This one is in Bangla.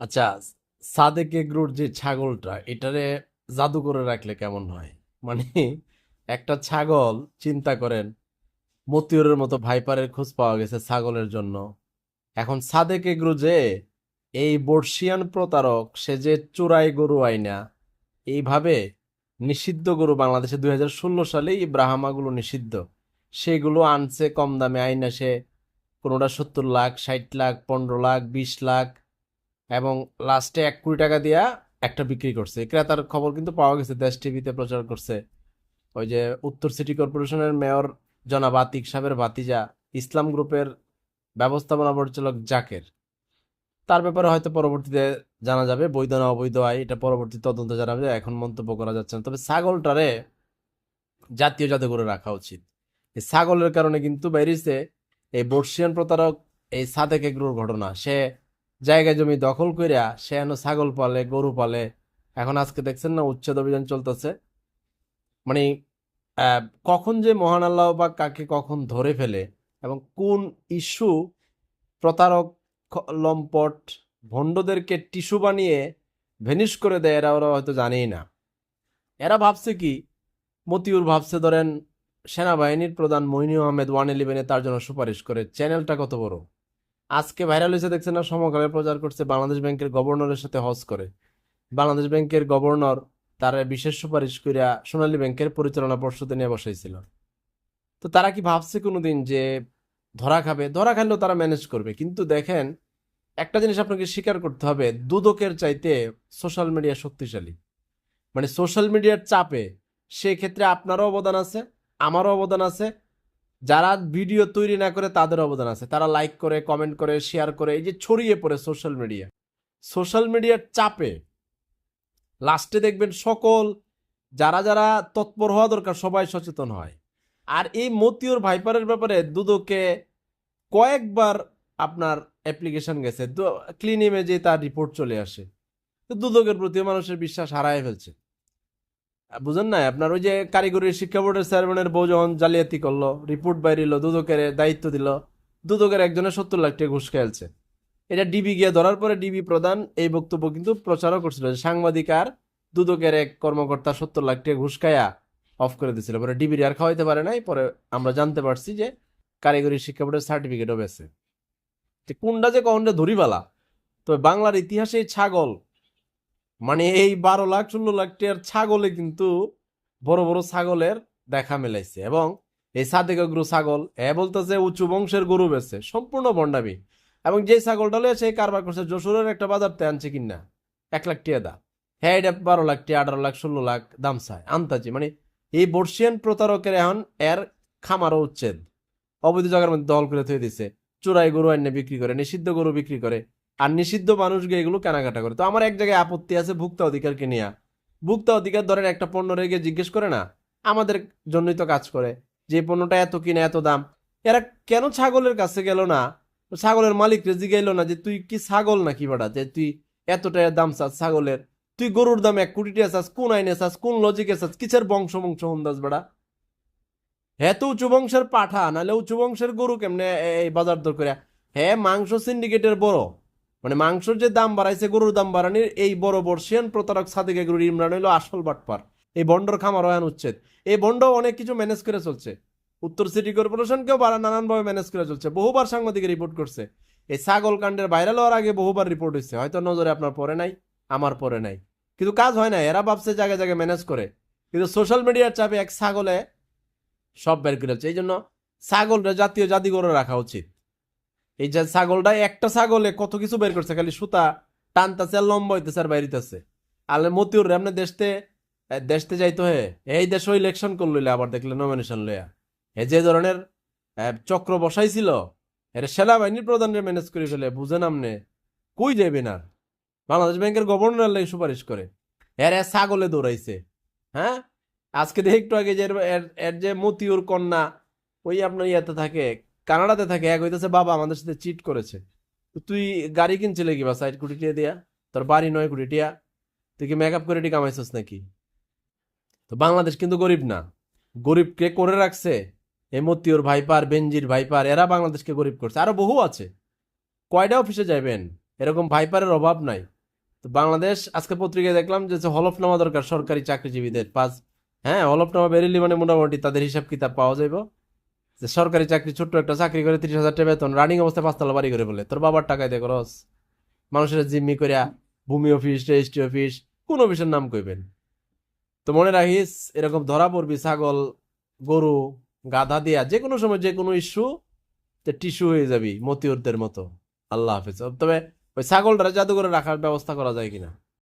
আচ্ছা সাদেক এগ্রোর যে ছাগলটা, এটারে জাদু করে রাখলে কেমন হয়? মানে একটা ছাগল, চিন্তা করেন, মতিউরের মতো ভাইপারের খোঁজ পাওয়া গেছে ছাগলের জন্য। এখন সাদেক এগ্রো যে, এই বর্ষিয়ান প্রতারক, সে যে চোরাই গরু আইনা, এইভাবে নিষিদ্ধ গরু বাংলাদেশে দুই হাজার ষোলো সালেই এই ব্রাহ্মাগুলো নিষিদ্ধ। সেগুলো আনছে কম দামে, আইনা সে কোনোটা সত্তর লাখ, ষাট লাখ, পনেরো লাখ, বিশ লাখ এবং লাস্টে এক কোটি টাকা দিয়া একটা বিক্রি করছে। ক্রেতার খবর কিন্তু পাওয়া গেছে, দেশ টিভিতে প্রচার করছে। ওই যে উত্তর সিটি কর্পোরেশনের মেয়র জনাব আতিক সাহেবের ভাতিজা ইসলাম গ্রুপের ব্যবস্থাপনা পরিচালক জাকের। তার ব্যাপারে হয়তো পরবর্তীতে জানা যাবে, বৈধ না অবৈধ আয় এটা পরবর্তী তদন্ত জানা যাবে এখন মন্তব্য করা যাচ্ছে না। তবে ছাগলটারে জাতীয় জাদুঘরে রাখা উচিত। এই ছাগলের কারণে কিন্তু বেরিয়েছে এই বর্ষিয়ান প্রতারক, এই সাদেক এগ্রোর ঘটনা। সে জায়গা জমি দখল কইরা সে এনো ছাগল পালে, গরু পালে। এখন আজকে দেখছেন না উচ্ছেদ অভিযান চলতেছে। মানে কখন যে মহান আল্লাহ বা কাকে কখন ধরে ফেলে এবং কোন ইস্যু প্রতারক, লম্পট, ভণ্ডদেরকে টিস্যু বানিয়ে ভেনিশ করে দেয়, এরা ওরা হয়তো জানেই না। এরা ভাবছে কি, মতিউর ভাবছে ধরেন, সেনাবাহিনীর প্রধান মইনু আহমেদ ওয়ান ইলেভেনে তার জন্য সুপারিশ করে। চ্যানেলটা কত বড়? আজকে ভাইরাল হয়েছে, দেখছেন না? সমকালে প্রচার করছে বাংলাদেশ ব্যাংকের গভর্নরের সাথে হজ করে। বাংলাদেশ ব্যাংকের গভর্নর তার বিশেষ সুপারিশ করিয়া সোনালী ব্যাংকের পরিচালনা পর্ষদে নিয়ে বসাইছিল। তো তারা কি ভাবছে কোনোদিন যে ধরা খাবে? ধরা খাইলেও তারা ম্যানেজ করবে। কিন্তু দেখেন, একটা জিনিস আপনাকে স্বীকার করতে হবে, দুদকের চাইতে সোশ্যাল মিডিয়া শক্তিশালী। মানে সোশ্যাল মিডিয়ার চাপে সেক্ষেত্রে আপনারও অবদান আছে, আমারও অবদান আছে যারা ভিডিও তৈরি না করে তাদের অবদান আছে। তারা লাইক করে কমেন্ট করে শেয়ার করে, এই যে ছড়িয়ে পড়ে সোশ্যাল মিডিয়া সোশ্যাল মিডিয়ার চাপে লাস্টে দেখবেন সকল, যারা যারা তৎপর হওয়া দরকার, সবাই সচেতন হয়। আর এই মতিউর ভাইপারের ব্যাপারে দুদকে কয়েকবার আপনার অ্যাপ্লিকেশন গেছে। ক্লিন ইমেজে তার রিপোর্ট চলে আসে। দুদকের প্রতি মানুষের বিশ্বাস হারায় ফেলছে। বুঝেন না আপনার ওই যে কারিগরি শিক্ষা বোর্ডের চেয়ারম্যানের বউ যখন জালিয়াতি করল রিপোর্ট বাইরিল, দুদকের দায়িত্ব দিল, দুদকের একজনের সত্তর লাখ টাকা ঘুষ খেলছে এটা ডিবি গিয়ে ধরার পরে ডিবি প্রধান এই বক্তব্য কিন্তু প্রচারও করছিল যে সাংবাদিক আর দুদকের এক কর্মকর্তা সত্তর লাখ টাকা ঘুষ খায়া অফ করে দিয়েছিল পরে ডিবির আর খাওয়াইতে পারে নাই, পরে আমরা জানতে পারছি যে কারিগরি শিক্ষা বোর্ডের সার্টিফিকেটও বেছে। কোনটা যে কখনটা ধরিবালা। তো বাংলার ইতিহাসে ছাগল মানে এই বারো লাখ, ষোলো লাখ টাকার ছাগলে কিন্তু বড় বড় ছাগলের দেখা মেলাইছে এবং এই সাদেকগ্রু ছাগল, এ বলতেছে উঁচু বংশের গরু বেছে সম্পূর্ণ ভণ্ডামি এবং যে ছাগলটা লয়ে সে কারবার করছে, যশোরের একটা বাজারতে আনছে কিনা, এক লাখ টিয়া দা। হ্যাঁ এটা বারো লাখ টিয়া, আঠারো লাখ, ষোলো লাখ দাম চায় আনতাছি মানে এই বর্ষিয়ান প্রতারকের এখন এর খামারও উচ্ছেদ। অবৈধ জায়গার মধ্যে দল করে থয়ে দিছে। চোরাই গরু আইনে বিক্রি করে, নিষিদ্ধ গরু বিক্রি করে। আর নিষিদ্ধ মানুষকে এগুলো কেনাকাটা করে। তো আমার এক জায়গায় আপত্তি আছে ভুক্তা অধিকারকে নিয়ে। ভুক্তা অধিকার ধরেন একটা পণ্য রেগে জিজ্ঞেস করে না, আমাদের জন্যই তো কাজ করে। যে পণ্যটা এত কিনে, এত দাম, এরা কেন ছাগলের কাছে গেল না? ছাগলের মালিক রেজি জিগাইল না যে, তুই কি ছাগল নাকি বাড়া যে তুই এত টাকার দাম চাস ছাগলের? তুই গরুর দাম এক কোটি টাকা চাস, কোন আইনে চাস, কোন লজিকে চাস? কিসের বংশ বংশ হন্দাস বেড়া হ্যাঁ তো উঁচু বংশের পাঠা, নাহলে উঁচু বংশের গরু কেমনে এই বাজার দর করে হ্যাঁ মাংস সিন্ডিকেটের বড়। মানে মাংসর যে দাম বাড়াইছে, গরুর দাম বাড়ানির এই বড় বর্ষিয়ান প্রতারক সাদিকে গরুর ইমরান হইল আসল বাটপার। এই বন্ডর খামার হয়ান উচ্ছেদ এই বন্ড অনেক কিছু ম্যানেজ করে চলছে। উত্তর সিটি কর্পোরেশনকেও বাড়া নানানভাবে ম্যানেজ করে চলছে। বহুবার সাংবাদিকে রিপোর্ট করছে। এই ছাগল কাণ্ডের ভাইরাল হওয়ার আগে বহুবার রিপোর্ট হয়েছে হয়তো নজরে আপনার পরে নাই, আমার পরে নাই। কিন্তু কাজ হয় না এরা ভাবছে জায়গায় জায়গায় ম্যানেজ করে। কিন্তু সোশ্যাল মিডিয়ার চাপে এক ছাগলে সব বের করে এই জন্য ছাগলটা জাতীয় জাদুঘরে রাখা উচিত। এই যে ছাগলটা, একটা ছাগলে কত কিছু বের করছে? খালি সুতা টানতেছে আর লম্বা হইতেছে আর বাইরিতেছে। আলে মতিউর রে আপনি দেশতে দেশতে যাইতো হে। এই দেশ ওই ইলেকশন করল আবার দেখলে নমিনেশন লইয়া। এ যে ধরনের চক্র বসাইছিল, এর সেনাবাহিনীর প্রধানের ম্যানেজ করে ফেলে বুঝেন আমনে কই যাবেন আর বাংলাদেশ ব্যাংকের গভর্নর লাগে সুপারিশ করে। এর ছাগলে দৌড়াইছে। হ্যাঁ? আজকে দেখে একটু আগে যে এর যে মতিউর কন্যা, ওই আপনার ইয়াতে থাকে কানাডাতে থাকে, এক হইতেছে বাবা আমাদের সাথে চিট করেছে। তুই গাড়ি কিনছিলে কি বা সাইড কোটি টিয়া দিয়া? তোর বাড়ি নয় কোটি টিয়া। তুই কি মেকআপ করে টি কামাইছিস নাকি? তো বাংলাদেশ কিন্তু গরিব না। গরিবকে করে রাখছে। এই মতিউর ভাইপার বেঞ্জির ভাইপার, এরা বাংলাদেশকে গরিব করছে। আরও বহু আছে। কয়টা অফিসে যাবেন এরকম ভাইপারের অভাব নাই। তো বাংলাদেশ, আজকে পত্রিকায় দেখলাম যে হলফনামা দরকার সরকারি চাকরিজীবীদের। পাঁচ হ্যাঁ হলফনামা বেরিলি মানে মোটামুটি তাদের হিসাব কিতাব পাওয়া যাইব। যে সরকারি চাকরি ছোট্ট একটা চাকরি করে তিরিশ হাজার টাকা বেতন রানিং অবস্থায় পাঁচতলা বাড়ি করে বলে। তোর বাবার টাকায় দিয়ে খরচ। মানুষের জিম্মি করিয়া ভূমি অফিস রেজিস্ট্রি অফিস কোন অফিসের নাম কইবেন। তো মনে রাখিস, এরকম ধরা পড়বি ছাগল, গরু, গাধা দিয়া যে কোনো সময় যে কোনো ইস্যু তে টিস্যু হয়ে যাবি, মতিউরদের মতো। আল্লাহ হাফিজ। তবে ওই ছাগলটা জাদুঘরে রাখার ব্যবস্থা করা যায় কিনা?